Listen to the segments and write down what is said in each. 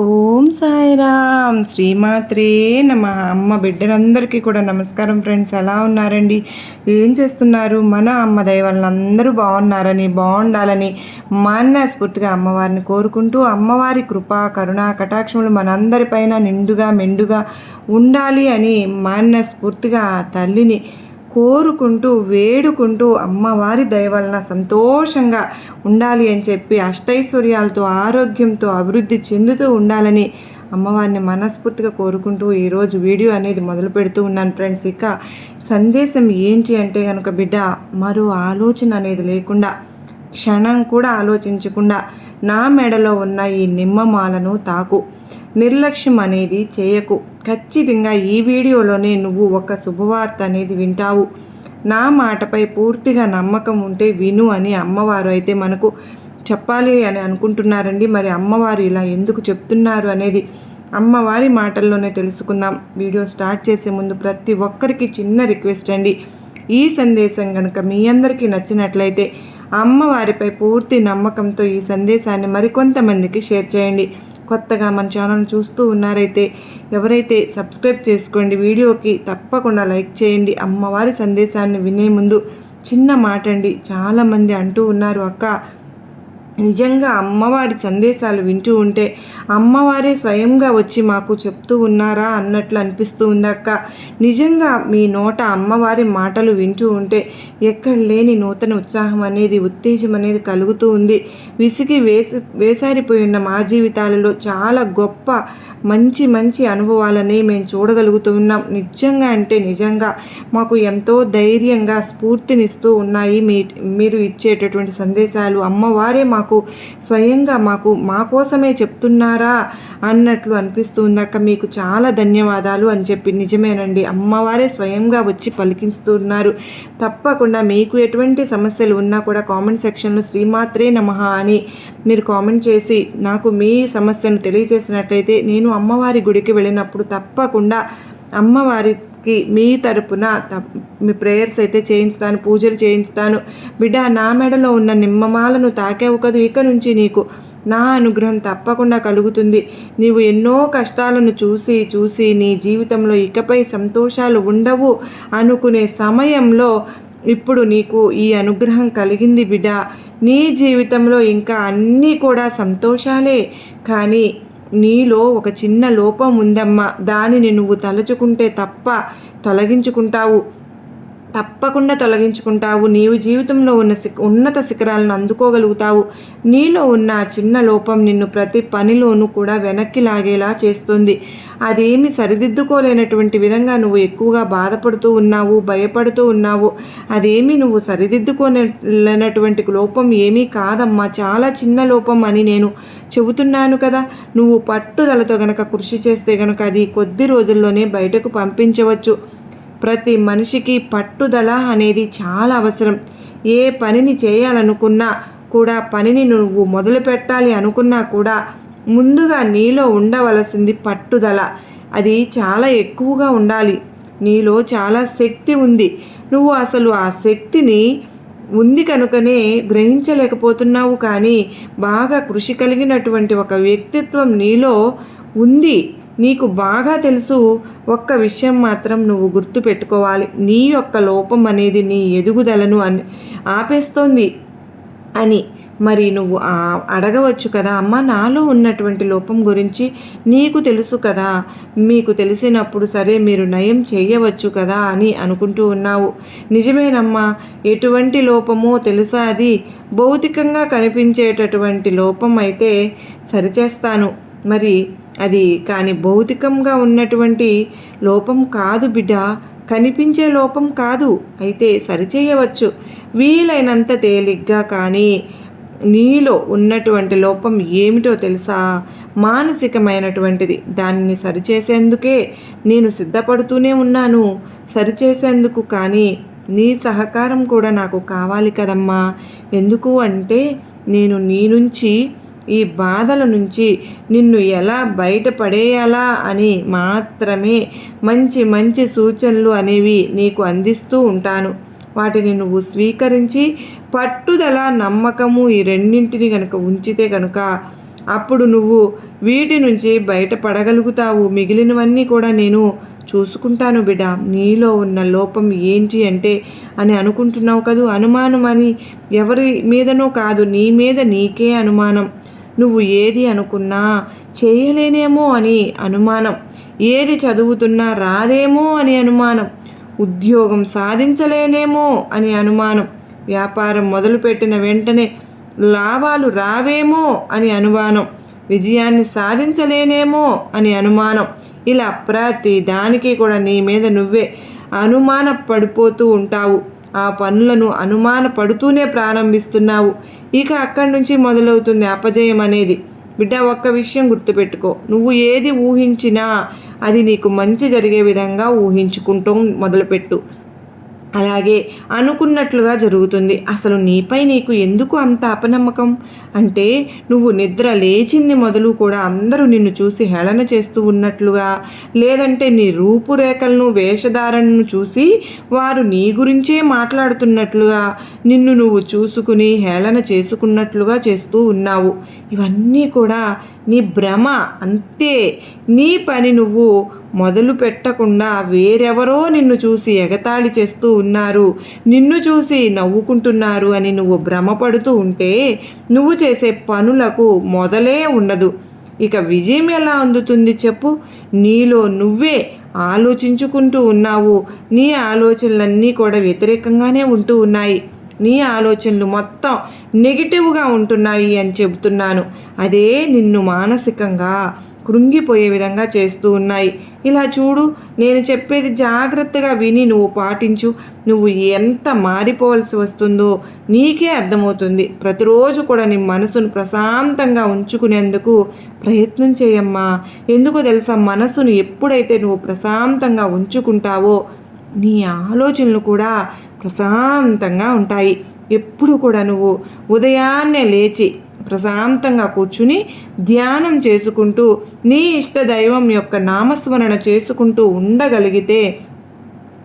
ఓం సాయిరామ్. శ్రీమాత్రే నమ. అమ్మ బిడ్డలందరికీ కూడా నమస్కారం ఫ్రెండ్స్. ఎలా ఉన్నారండి? ఏం చేస్తున్నారు? మన అమ్మ దయ అందరూ బాగున్నారని బాగుండాలని మనస్ఫూర్తిగా అమ్మవారిని కోరుకుంటూ అమ్మవారి కృప కరుణ కటాక్షములు మనందరిపైన నిండుగా మెండుగా ఉండాలి అని మనస్ఫూర్తిగా తల్లిని కోరుకుంటూ వేడుకుంటూ అమ్మవారి దయ వలన సంతోషంగా ఉండాలి అని చెప్పి అష్టైశ్వర్యాలతో ఆరోగ్యంతో అభివృద్ధి చెందుతూ ఉండాలని అమ్మవారిని మనస్ఫూర్తిగా కోరుకుంటూ ఈరోజు వీడియో అనేది మొదలు పెడుతూ ఉన్నాను ఫ్రెండ్స్. ఇక సందేశం ఏంటి అంటే కనుక బిడ్డ మరో ఆలోచన అనేది లేకుండా క్షణం కూడా ఆలోచించకుండా నా మెడలో ఉన్న ఈ నిమ్మమాలను తాకు. నిర్లక్ష్యం అనేది చేయకు. ఖచ్చితంగా ఈ వీడియోలోనే నువ్వు ఒక శుభవార్త అనేది వింటావు. నా మాటపై పూర్తిగా నమ్మకం ఉంటే విను అని అమ్మవారు అయితే మనకు చెప్పాలి అని అనుకుంటున్నారండి. మరి అమ్మవారు ఇలా ఎందుకు చెప్తున్నారు అనేది అమ్మవారి మాటల్లోనే తెలుసుకుందాం. వీడియో స్టార్ట్ చేసే ముందు ప్రతి ఒక్కరికి చిన్న రిక్వెస్ట్ అండి. ఈ సందేశం కనుక మీ అందరికీ నచ్చినట్లయితే అమ్మవారిపై పూర్తి నమ్మకంతో ఈ సందేశాన్ని మరికొంతమందికి షేర్ చేయండి. కొత్తగా మన ఛానల్ చూస్తూ ఉన్నారైతే ఎవరైతే సబ్స్క్రైబ్ చేసుకోండి వీడియోకి తప్పకుండా లైక్ చేయండి. అమ్మవారి సందేశాన్ని వినే ముందు చిన్న మాట అండి చాలామంది అంటూ ఉన్నారు అక్క నిజంగా అమ్మవారి సందేశాలు వింటూ ఉంటే అమ్మవారే స్వయంగా వచ్చి మాకు చెప్తూ ఉన్నారా అన్నట్లు అనిపిస్తూ ఉందక్క నిజంగా మీ నోట అమ్మవారి మాటలు వింటూ ఉంటే ఎక్కడ లేని నూతన ఉత్సాహం అనేది ఉత్తేజం అనేది కలుగుతూ ఉంది. విసిగి వేసి వేసారిపోయిన మా జీవితాలలో చాలా గొప్ప మంచి మంచి అనుభవాలని మేము చూడగలుగుతూ ఉన్నాం. నిజంగా అంటే నిజంగా మాకు ఎంతో ధైర్యంగా స్ఫూర్తినిస్తూ ఉన్నాయి మీ మీరు ఇచ్చేటటువంటి సందేశాలు. అమ్మవారే మాకు స్వయంగా మాకు మా కోసమే చెప్తున్నారు. అన్నట్లు అనిపిస్తుందాక మీకు చాలా ధన్యవాదాలు అని చెప్పి నిజమేనండి. అమ్మవారే స్వయంగా వచ్చి పలికిస్తున్నారు. తప్పకుండా మీకు ఎటువంటి సమస్యలు ఉన్నా కూడా కామెంట్ సెక్షన్లో శ్రీమాత్రే నమ అని మీరు కామెంట్ చేసి నాకు మీ సమస్యను తెలియజేసినట్లయితే నేను అమ్మవారి గుడికి వెళ్ళినప్పుడు తప్పకుండా అమ్మవారి అమ్మవారికి మీ తరపున మీ ప్రేయర్స్ అయితే చేయించుతాను పూజలు చేయించుతాను. బిడ్డ నా మెడలో ఉన్న నిమ్మమాలను తాకేవు కదూ. ఇక నుంచి నీకు నా అనుగ్రహం తప్పకుండా కలుగుతుంది. నీవు ఎన్నో కష్టాలను చూసి చూసి నీ జీవితంలో ఇకపై సంతోషాలు ఉండవు అనుకునే సమయంలో ఇప్పుడు నీకు ఈ అనుగ్రహం కలిగింది బిడ్డ. నీ జీవితంలో ఇంకా అన్నీ కూడా సంతోషాలే. కానీ నీలో ఒక చిన్న లోపం ఉందమ్మా. దానిని నువ్వు తలుచుకుంటే తప్ప తొలగించుకుంటావు. తప్పకుండా తొలగించుకుంటావు. నీవు జీవితంలో ఉన్న ఉన్నత శిఖరాలను అందుకోగలుగుతావు. నీలో ఉన్న చిన్న లోపం నిన్ను ప్రతి పనిలోనూ కూడా వెనక్కి లాగేలా చేస్తుంది. అదేమి సరిదిద్దుకోలేనటువంటి విధంగా నువ్వు ఎక్కువగా బాధపడుతూ ఉన్నావు భయపడుతూ ఉన్నావు. అదేమి నువ్వు సరిదిద్దుకోలేనటువంటి లోపం ఏమీ కాదమ్మా. చాలా చిన్న లోపం అని నేను చెబుతున్నాను కదా. నువ్వు పట్టుదలతో గనక కృషి చేస్తే గనక అది కొద్ది రోజుల్లోనే బయటకు పంపించవచ్చు. ప్రతి మనిషికి పట్టుదల అనేది చాలా అవసరం. ఏ పనిని చేయాలనుకున్నా కూడా పనిని నువ్వు మొదలు పెట్టాలి అనుకున్నా కూడా ముందుగా నీలో ఉండవలసింది పట్టుదల. అది చాలా ఎక్కువగా ఉండాలి. నీలో చాలా శక్తి ఉంది. నువ్వు అసలు ఆ శక్తిని ఉంది కనుకనే గ్రహించలేకపోతున్నావు కానీ బాగా కృషి కలిగినటువంటి ఒక వ్యక్తిత్వం నీలో ఉంది. నీకు బాగా తెలుసు ఒక్క విషయం మాత్రం నువ్వు గుర్తు పెట్టుకోవాలి నీ యొక్క లోపం అనేది నీ ఎదుగుదలను అని ఆపేస్తోంది అని మరి నువ్వు అడగవచ్చు కదా. అమ్మ నాలో ఉన్నటువంటి లోపం గురించి నీకు తెలుసు కదా. మీకు తెలిసినప్పుడు సరే మీరు నయం చేయవచ్చు కదా అని అనుకుంటూ ఉన్నావు. నిజమేనమ్మా ఎటువంటి లోపమో తెలుసా అది? భౌతికంగా కనిపించేటటువంటి లోపం అయితే సరిచేస్తాను. మరి అది కానీ భౌతికంగా ఉన్నటువంటి లోపం కాదు బిడ్డ. కనిపించే లోపం కాదు. అయితే సరిచేయవచ్చు. వీలైనంత తేలిగ్గా కానీ నీలో ఉన్నటువంటి లోపం ఏమిటో తెలుసా? మానసికమైనటువంటిది. దానిని సరిచేసేందుకే నేను సిద్ధపడుతూనే ఉన్నాను. సరిచేసేందుకు కానీ నీ సహకారం కూడా నాకు కావాలి కదమ్మా. ఎందుకు అంటే నేను నీ నుంచి ఈ బాధల నుంచి నిన్ను ఎలా బయటపడేయాలా అని మాత్రమే మంచి మంచి సూచనలు అనేవి నీకు అందిస్తూ ఉంటాను. వాటిని నువ్వు స్వీకరించి పట్టుదల నమ్మకము ఈ రెండింటిని కనుక ఉంచితే కనుక అప్పుడు నువ్వు వీటి నుంచి బయటపడగలుగుతావు. మిగిలినవన్నీ కూడా నేను చూసుకుంటాను బిడ్డ. నీలో ఉన్న లోపం ఏంటి అంటే అని అనుకుంటున్నావు కదూ? అనుమానం అని ఎవరి మీదనో కాదు నీ మీద నీకే అనుమానం. నువ్వు ఏది అనుకున్నా చేయలేనేమో అని అనుమానం. ఏది చదువుతున్నా రాదేమో అని అనుమానం. ఉద్యోగం సాధించలేనేమో అని అనుమానం. వ్యాపారం మొదలుపెట్టిన వెంటనే లాభాలు రావేమో అని అనుమానం. విజయాన్ని సాధించలేనేమో అని అనుమానం. ఇలా ప్రతి దానికి కూడా నీ మీద నువ్వే అనుమాన పడిపోతూ ఉంటావు. ఆ పనులను అనుమాన పడుతూనే ప్రారంభిస్తున్నావు. ఇక అక్కడి నుంచి మొదలవుతుంది అపజయం అనేది. బిడ్డ ఒక్క విషయం గుర్తుపెట్టుకో. నువ్వు ఏది ఊహించినా అది నీకు మంచి జరిగే విధంగా ఊహించుకుంటూ మొదలుపెట్టు. అలాగే అనుకున్నట్లుగా జరుగుతుంది. అసలు నీపై నీకు ఎందుకు అంత అపనమ్మకం? అంటే నువ్వు నిద్ర లేచింది మొదలు కూడా అందరూ నిన్ను చూసి హేళన చేస్తూ ఉన్నట్లుగా లేదంటే నీ రూపురేఖలను వేషధారణను చూసి వారు నీ గురించే మాట్లాడుతున్నట్లుగా నిన్ను నువ్వు చూసుకుని హేళన చేసుకున్నట్లుగా చేస్తూ ఉన్నావు. ఇవన్నీ కూడా నీ భ్రమ. అంతే. నీ పని నువ్వు మొదలు పెట్టకుండా వేరెవరో నిన్ను చూసి ఎగతాళి చేస్తూ ఉన్నారు. నిన్ను చూసి నవ్వుకుంటున్నారు అని నువ్వు భ్రమపడుతూ ఉంటే నువ్వు చేసే పనులకు మొదలే ఉండదు. ఇక విజయం ఎలా అందుతుంది చెప్పు? నీలో నువ్వే ఆలోచించుకుంటూ ఉన్నావు. నీ ఆలోచనలన్నీ కూడా వ్యతిరేకంగానే ఉంటూ ఉన్నాయి. నీ ఆలోచనలు మొత్తం నెగిటివ్గా ఉంటున్నాయి అని చెబుతున్నాను. అదే నిన్ను మానసికంగా కృంగిపోయే విధంగా చేస్తూ ఉన్నాయి. ఇలా చూడు నేను చెప్పేది జాగ్రత్తగా విని నువ్వు పాటించు. నువ్వు ఎంత మారిపోవాల్సి వస్తుందో నీకే అర్థమవుతుంది. ప్రతిరోజు కూడా నీ మనసును ప్రశాంతంగా ఉంచుకునేందుకు ప్రయత్నం చేయమ్మా. ఎందుకో తెలుసా మనసును ఎప్పుడైతే నువ్వు ప్రశాంతంగా ఉంచుకుంటావో నీ ఆలోచనలు కూడా ప్రశాంతంగా ఉంటాయి. ఎప్పుడు కూడా నువ్వు ఉదయాన్నే లేచి ప్రశాంతంగా కూర్చుని ధ్యానం చేసుకుంటూ నీ ఇష్ట దైవం యొక్క నామస్మరణ చేసుకుంటూ ఉండగలిగితే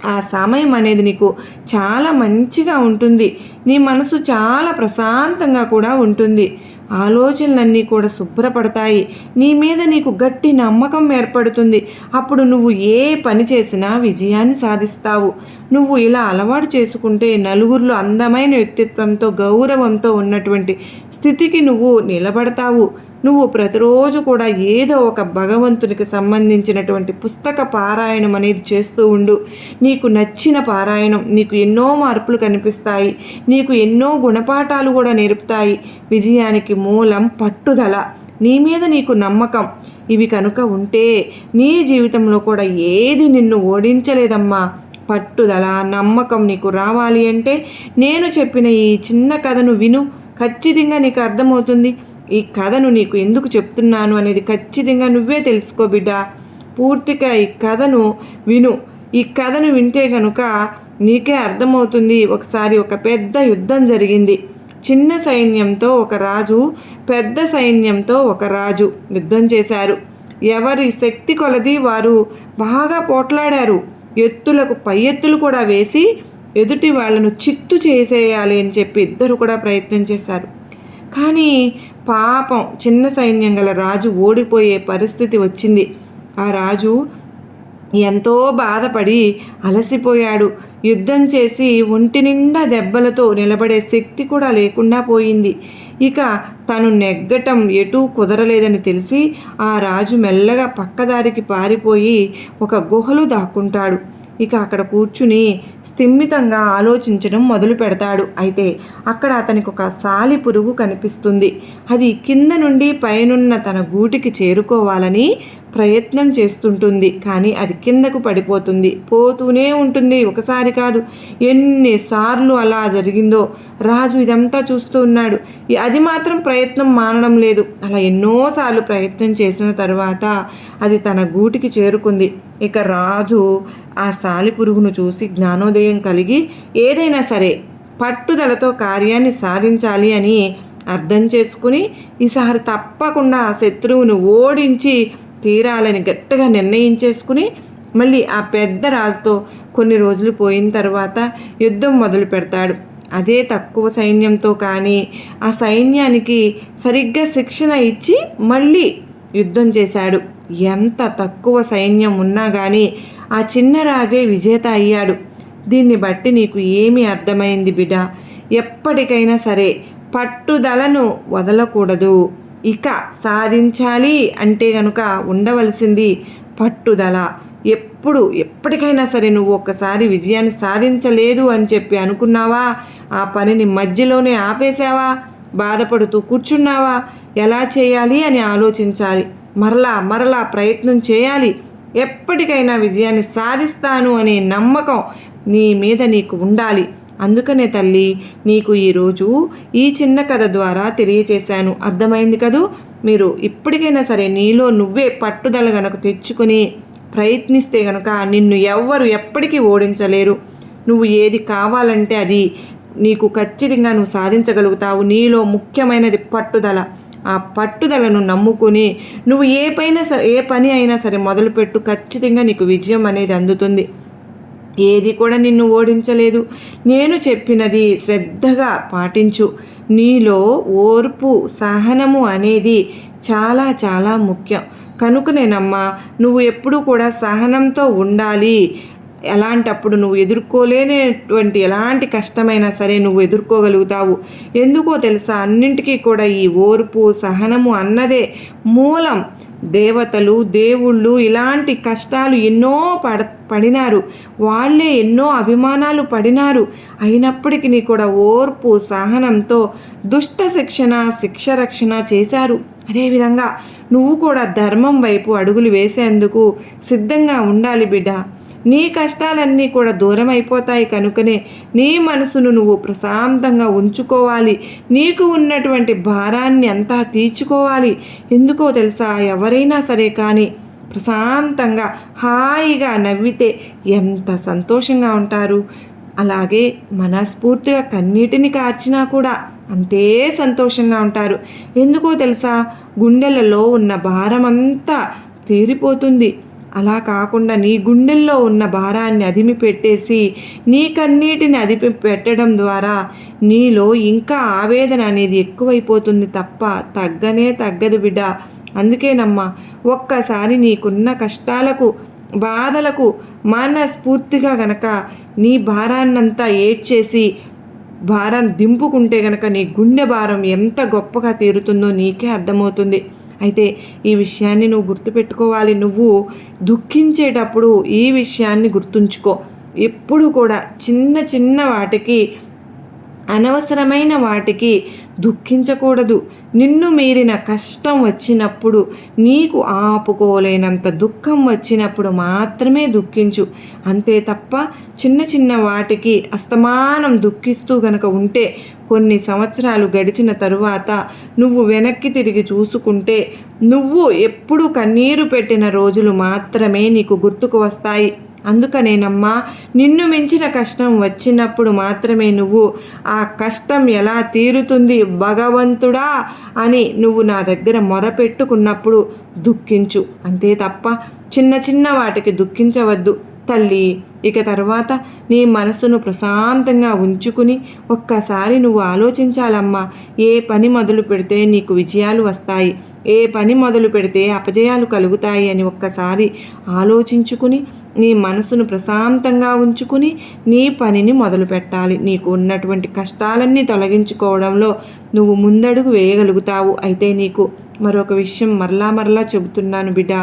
ఆ సమయం అనేది నీకు చాలా మంచిగా ఉంటుంది. నీ మనసు చాలా ప్రశాంతంగా కూడా ఉంటుంది. ఆలోచనలన్నీ కూడా శుభ్రపడతాయి. నీ మీద నీకు గట్టి నమ్మకం ఏర్పడుతుంది. అప్పుడు నువ్వు ఏ పని చేసినా విజయాన్ని సాధిస్తావు. నువ్వు ఇలా అలవాటు చేసుకుంటే నలుగురిలో అందమైన వ్యక్తిత్వంతో గౌరవంతో ఉన్నటువంటి స్థితికి నువ్వు నిలబడతావు. నువ్వు ప్రతిరోజు కూడా ఏదో ఒక భగవంతునికి సంబంధించినటువంటి పుస్తక పారాయణం అనేది చేస్తూ ఉండు. నీకు నచ్చిన పారాయణం నీకు ఎన్నో మార్పులు కనిపిస్తాయి. నీకు ఎన్నో గుణపాఠాలు కూడా నేర్పుతాయి. విజయానికి మూలం పట్టుదల. నీ మీద నీకు నమ్మకం. ఇవి కనుక ఉంటే నీ జీవితంలో కూడా ఏది నిన్ను ఓడించలేదమ్మా. పట్టుదల నమ్మకం నీకు రావాలి అంటే నేను చెప్పిన ఈ చిన్న కథను విను. ఖచ్చితంగా నీకు అర్థమవుతుంది. ఈ కథను నీకు ఎందుకు చెప్తున్నాను అనేది ఖచ్చితంగా నువ్వే తెలుసుకో బిడ్డ. పూర్తిగా ఈ కథను విను. ఈ కథను వింటే కనుక నీకే అర్థమవుతుంది. ఒకసారి ఒక పెద్ద యుద్ధం జరిగింది. చిన్న సైన్యంతో ఒక రాజు పెద్ద సైన్యంతో ఒక రాజు యుద్ధం చేశారు. ఎవరి శక్తి కొలది వారు బాగా పోట్లాడారు. ఎత్తులకు పై ఎత్తులు కూడా వేసి ఎదుటి వాళ్ళను చిత్తు చేసేయాలి అని చెప్పి ఇద్దరు కూడా ప్రయత్నం చేశారు. కానీ పాపం చిన్న సైన్యం గల రాజు ఓడిపోయే పరిస్థితి వచ్చింది. ఆ రాజు ఎంతో బాధపడి అలసిపోయాడు. యుద్ధం చేసి ఒంటి నిండా దెబ్బలతో నిలబడే శక్తి కూడా లేకుండా పోయింది. ఇక తను నెగ్గటం ఎటూ కుదరలేదని తెలిసి ఆ రాజు మెల్లగా పక్కదారికి పారిపోయి ఒక గుహలో దాక్కుంటాడు. ఇక అక్కడ కూర్చుని స్థిమితంగా ఆలోచించడం మొదలు పెడతాడు. అయితే అక్కడ అతనికి ఒక సాలి పురుగు కనిపిస్తుంది. అది కింద నుండి పైనున్న తన గూటికి చేరుకోవాలని ప్రయత్నం చేస్తుంటుంది. కానీ అది కిందకు పడిపోతుంది. పోతూనే ఉంటుంది. ఒకసారి కాదు ఎన్నిసార్లు అలా జరిగిందో రాజు ఇదంతా చూస్తూ ఉన్నాడు. అది మాత్రం ప్రయత్నం మానడం లేదు. అలా ఎన్నోసార్లు ప్రయత్నం చేసిన తర్వాత అది తన గూటికి చేరుకుంది. ఇక రాజు ఆ సాలిపురుగును చూసి జ్ఞానోదయం కలిగి ఏదైనా సరే పట్టుదలతో కార్యాన్ని సాధించాలి అని అర్థం చేసుకుని ఈసారి తప్పకుండా శత్రువును ఓడించి తీరాలని గట్టిగా నిర్ణయించేసుకుని మళ్ళీ ఆ పెద్ద రాజుతో కొన్ని రోజులు పోయిన తర్వాత యుద్ధం మొదలు పెడతాడు. అదే తక్కువ సైన్యంతో కానీ ఆ సైన్యానికి సరిగ్గా శిక్షణ ఇచ్చి మళ్ళీ యుద్ధం చేశాడు. ఎంత తక్కువ సైన్యం ఉన్నా కానీ ఆ చిన్న రాజే విజేత అయ్యాడు. దీన్ని బట్టి నీకు ఏమి అర్థమైంది బిడ్డ? ఎప్పటికైనా సరే పట్టుదలను వదలకూడదు. ఇక సాధించాలి అంటే గనుక ఉండవలసింది పట్టుదల. ఎప్పుడు ఎప్పటికైనా సరే నువ్వు ఒక్కసారి విజయాన్ని సాధించలేదు అని చెప్పి అనుకున్నావా? ఆ పనిని మధ్యలోనే ఆపేశావా? బాధపడుతూ కూర్చున్నావా? ఎలా చేయాలి అని ఆలోచించాలి. మరలా మరలా ప్రయత్నం చేయాలి. ఎప్పటికైనా విజయాన్ని సాధిస్తాను అనే నమ్మకం నీ మీద నీకు ఉండాలి. అందుకనే తల్లి నీకు ఈరోజు ఈ చిన్న కథ ద్వారా తెలియచేశాను. అర్థమైంది కదూ? మీరు ఇప్పటికైనా సరే నీలో నువ్వే పట్టుదల గనక తెచ్చుకుని ప్రయత్నిస్తే గనక నిన్ను ఎవ్వరు ఎప్పటికీ ఓడించలేరు. నువ్వు ఏది కావాలంటే అది నీకు ఖచ్చితంగా నువ్వు సాధించగలుగుతావు. నీలో ముఖ్యమైనది పట్టుదల. ఆ పట్టుదలను నమ్ముకుని నువ్వు ఏ పైన సరే ఏ పని అయినా సరే మొదలుపెట్టు ఖచ్చితంగా నీకు విజయం అనేది అందుతుంది. ఏది కూడా నిన్ను ఓడించలేదు. నేను చెప్పినది శ్రద్ధగా పాటించు. నీలో ఓర్పు సహనము అనేది చాలా చాలా ముఖ్యం. కనుకనేనమ్మా నువ్వు ఎప్పుడూ కూడా సహనంతో ఉండాలి. ఎలాంటప్పుడు నువ్వు ఎదుర్కోలేనటువంటి ఎలాంటి కష్టమైనా సరే నువ్వు ఎదుర్కోగలుగుతావు. ఎందుకో తెలుసా? అన్నింటికీ కూడా ఈ ఓర్పు సహనము అన్నదే మూలం. దేవతలు దేవుళ్ళు ఇలాంటి కష్టాలు ఎన్నో పడ పడినారు. వాళ్ళే ఎన్నో అభిమానాలు పడినారు. అయినప్పటికీ కూడా ఓర్పు సహనంతో దుష్ట శిక్షణ శిక్ష రక్షణ చేశారు. అదేవిధంగా నువ్వు కూడా ధర్మం వైపు అడుగులు వేసేందుకు సిద్ధంగా ఉండాలి బిడ్డ. నీ కష్టాలన్నీ కూడా దూరం అయిపోతాయి కనుకనే నీ మనసును నువ్వు ప్రశాంతంగా ఉంచుకోవాలి. నీకు ఉన్నటువంటి భారాన్ని అంతా తీర్చుకోవాలి. ఎందుకో తెలుసా? ఎవరైనా సరే కానీ ప్రశాంతంగా హాయిగా నవ్వితే ఎంత సంతోషంగా ఉంటారు. అలాగే మనస్ఫూర్తిగా కన్నీటిని కార్చినా కూడా అంతే సంతోషంగా ఉంటారు. ఎందుకో తెలుసా? గుండెలలో ఉన్న భారమంతా తీరిపోతుంది. అలా కాకుండా నీ గుండెల్లో ఉన్న భారాన్ని అదిమి పెట్టేసి నీ కన్నీటిని పెట్టడం ద్వారా నీలో ఇంకా ఆవేదన అనేది ఎక్కువైపోతుంది తప్ప తగ్గనే తగ్గదు బిడ్డ. అందుకేనమ్మా ఒక్కసారి నీకున్న కష్టాలకు బాధలకు మనస్ఫూర్తిగా గనక నీ భారాన్నంతా ఏడ్చేసి భారాన్ని దింపుకుంటే గనక నీ గుండె భారం ఎంత గొప్పగా తీరుతుందో నీకే అర్థమవుతుంది. అయితే ఈ విషయాన్ని నువ్వు గుర్తుపెట్టుకోవాలి. నువ్వు దుఃఖించేటప్పుడు ఈ విషయాన్ని గుర్తుంచుకో. ఎప్పుడు కూడా చిన్న చిన్న వాటికి అనవసరమైన వాటికి దుఃఖించకూడదు. నిన్ను మీరిన కష్టం వచ్చినప్పుడు నీకు ఆపుకోలేనంత దుఃఖం వచ్చినప్పుడు మాత్రమే దుఃఖించు. అంతే తప్ప చిన్న చిన్న వాటికి అస్తమానం దుఃఖిస్తూ గనక ఉంటే కొన్ని సంవత్సరాలు గడిచిన తరువాత నువ్వు వెనక్కి తిరిగి చూసుకుంటే నువ్వు ఎప్పుడు కన్నీరు పెట్టిన రోజులు మాత్రమే నీకు గుర్తుకు వస్తాయి. అందుకనేనమ్మా నిన్ను మించిన కష్టం వచ్చినప్పుడు మాత్రమే నువ్వు ఆ కష్టం ఎలా తీరుతుంది భగవంతుడా అని నువ్వు నా దగ్గర మొరపెట్టుకున్నప్పుడు దుఃఖించు. అంతే తప్ప చిన్న చిన్న వాటికి దుఃఖించవద్దు. తల్లి ఇక తర్వాత నీ మనసును ప్రశాంతంగా ఉంచుకుని ఒక్కసారి నువ్వు ఆలోచించాలమ్మా. ఏ పని మొదలు పెడితే నీకు విజయాలు వస్తాయి ఏ పని మొదలు పెడితే అపజయాలు కలుగుతాయి అని ఒక్కసారి ఆలోచించుకుని నీ మనసును ప్రశాంతంగా ఉంచుకుని నీ పనిని మొదలు పెట్టాలి నీకు ఉన్నటువంటి కష్టాలన్నీ తొలగించుకోవడంలో నువ్వు ముందడుగు వేయగలుగుతావు. అయితే నీకు మరొక విషయం మరలా మరలా చెబుతున్నాను బిడ్డ.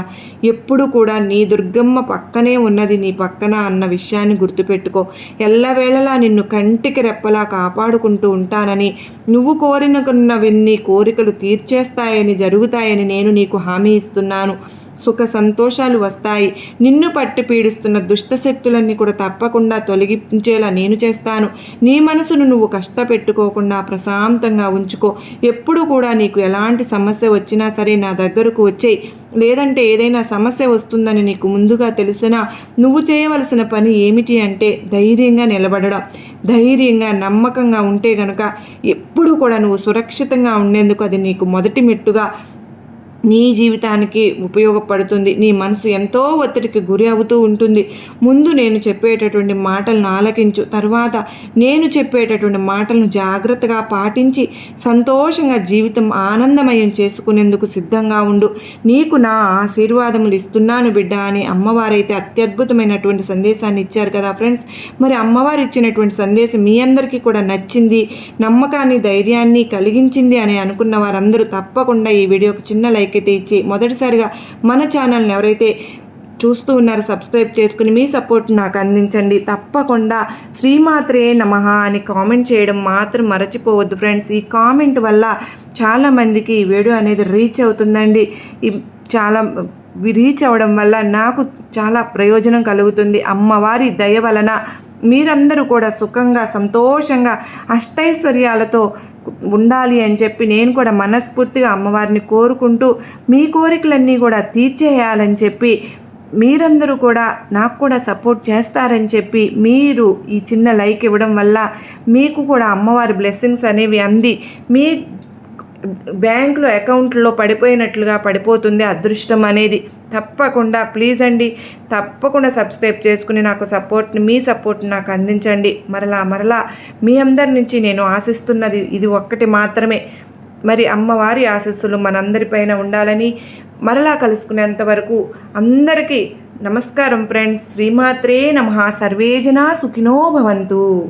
ఎప్పుడు కూడా నీ దుర్గమ్మ పక్కనే ఉన్నది నీ పక్కన అన్న విషయాన్ని గుర్తుపెట్టుకో. ఎల్లవేళలా నిన్ను కంటికి రెప్పలా కాపాడుకుంటూ ఉంటానని నువ్వు కోరినకున్నవన్నీ కోరికలు తీర్చేస్తాయని జరుగుతాయని నేను నీకు హామీ ఇస్తున్నాను. సుఖ సంతోషాలు వస్తాయి. నిన్ను పట్టి పీడిస్తున్న దుష్టశక్తులన్నీ కూడా తప్పకుండా తొలగించేలా నేను చేస్తాను. నీ మనసును నువ్వు కష్టపెట్టుకోకుండా ప్రశాంతంగా ఉంచుకో. ఎప్పుడు కూడా నీకు ఎలాంటి సమస్య వచ్చినా సరే నా దగ్గరకు వచ్చేయి. లేదంటే ఏదైనా సమస్య వస్తుందని నీకు ముందుగా తెలిసినా నువ్వు చేయవలసిన పని ఏమిటి అంటే ధైర్యంగా నిలబడడం. ధైర్యంగా నమ్మకంగా ఉంటే గనక ఎప్పుడు కూడా నువ్వు సురక్షితంగా ఉండేందుకు అది నీకు మొదటి మెట్టుగా నీ జీవితానికి ఉపయోగపడుతుంది. నీ మనసు ఎంతో ఒత్తిడికి గురి అవుతూ ఉంటుంది. ముందు నేను చెప్పేటటువంటి మాటలను ఆలకించు. తర్వాత నేను చెప్పేటటువంటి మాటలను జాగ్రత్తగా పాటించి సంతోషంగా జీవితం ఆనందమయం చేసుకునేందుకు సిద్ధంగా ఉండు. నీకు నా ఆశీర్వాదములు ఇస్తున్నాను బిడ్డ అని అమ్మవారైతే అత్యద్భుతమైనటువంటి సందేశాన్ని ఇచ్చారు కదా ఫ్రెండ్స్. మరి అమ్మవారు ఇచ్చినటువంటి సందేశం మీ అందరికీ కూడా నచ్చింది నమ్మకాన్ని ధైర్యాన్ని కలిగించింది అని అనుకున్న వారందరూ తప్పకుండా ఈ వీడియోకి చిన్న లైక్ అయితే ఇచ్చి మొదటిసారిగా మన ఛానల్ని ఎవరైతే చూస్తూ ఉన్నారో సబ్స్క్రైబ్ చేసుకుని మీ సపోర్ట్ నాకు అందించండి. తప్పకుండా శ్రీమాత్రే నమః అని కామెంట్ చేయడం మాత్రం మరచిపోవద్దు ఫ్రెండ్స్. ఈ కామెంట్ వల్ల చాలామందికి ఈ వీడియో అనేది రీచ్ అవుతుందండి. ఈ చాలా రీచ్ అవ్వడం వల్ల నాకు చాలా ప్రయోజనం కలుగుతుంది. అమ్మవారి దయ వలన మీరందరూ కూడా సుఖంగా సంతోషంగా అష్టైశ్వర్యాలతో ఉండాలి అని చెప్పి నేను కూడా మనస్ఫూర్తిగా అమ్మవారిని కోరుకుంటూ మీ కోరికలన్నీ కూడా తీర్చేయాలని చెప్పి మీరందరూ కూడా నాకు కూడా సపోర్ట్ చేస్తారని చెప్పి మీరు ఈ చిన్న లైక్ ఇవ్వడం వల్ల మీకు కూడా అమ్మవారి బ్లెస్సింగ్స్ అనేవి అంది. మీ బ్యాంకులో అకౌంట్లో పడిపోయినట్లుగా పడిపోతుంది అదృష్టం అనేది. తప్పకుండా ప్లీజ్ అండి తప్పకుండా సబ్స్క్రైబ్ చేసుకుని నాకు సపోర్ట్ని మీ సపోర్ట్ నాకు అందించండి. మరలా మరలా మీ అందరి నుంచి నేను ఆశిస్తున్నది ఇది ఒక్కటి మాత్రమే. మరి అమ్మవారి ఆశస్సులు మనందరిపైన ఉండాలని మరలా కలుసుకునేంత వరకు అందరికీ నమస్కారం ఫ్రెండ్స్. శ్రీమాత్రే నమ. సర్వేజన సుఖినో భవంతు.